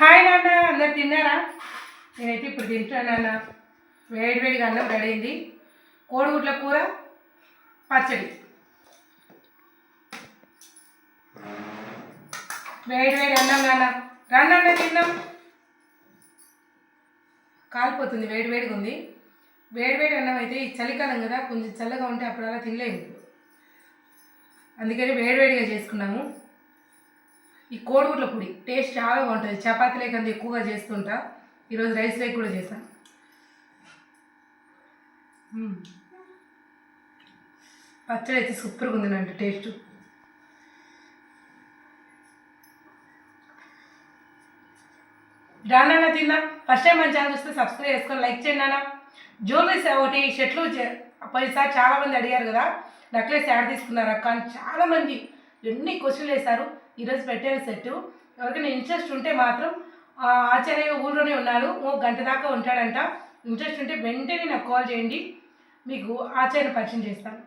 Hi నాన్న అందరు తిన్నారా? నేనైతే ఇప్పుడు తింటున్నాను నాన్న. వేడి వేడిగా అన్నం రెడీ అయింది. కోడిగుడ్ల కూర పచ్చడి. వేడి వేడి అన్నం నాన్న. రన్న తిన్నాం కాలిపోతుంది వేడి వేడిగా ఉంది. వేడి వేడి అన్నం అయితే ఈ చలికాలం కదా కొంచెం చల్లగా ఉంటే అప్పుడు అలా తినలేము. అందుకని వేడి వేడిగా చేసుకున్నాము. ఈ కోడిగుడ్ల పొడి టేస్ట్ చాలా బాగుంటుంది. చపాతీ లేకుండా ఎక్కువగా చేస్తుంటా. ఈరోజు రైస్ లేక్ కూడా చేశాను పచ్చడి అయితే సూపర్గా ఉందండి టేస్ట్. రానన్నా తిన్నా. ఫస్ట్ టైం మన ఛానల్ చూస్తే సబ్స్క్రైబ్ చేసుకొని లైక్ చేయండి నాన్న. జ్యువెలరీస్ ఒకటి షర్ట్లు చే- చాలామంది చాలా మంది అడిగారు కదా నెక్లెస్ యాడ్ తీసుకున్నారు అక్క అని. చాలా ఎన్ని క్వశ్చన్లు వేశారు ఈరోజు పెట్టారు సెట్ ఎవరికైనా ఇంట్రెస్ట్ ఉంటే మాత్రం ఆ, ఆచార్య ఊళ్ళోనే ఉన్నారు. ఓ గంట దాకా ఉంటాడంట. ఇంట్రెస్ట్ ఉంటే వెంటనే నాకు కాల్ చేయండి. మీకు ఆచార్య పరిచయం చేస్తాను.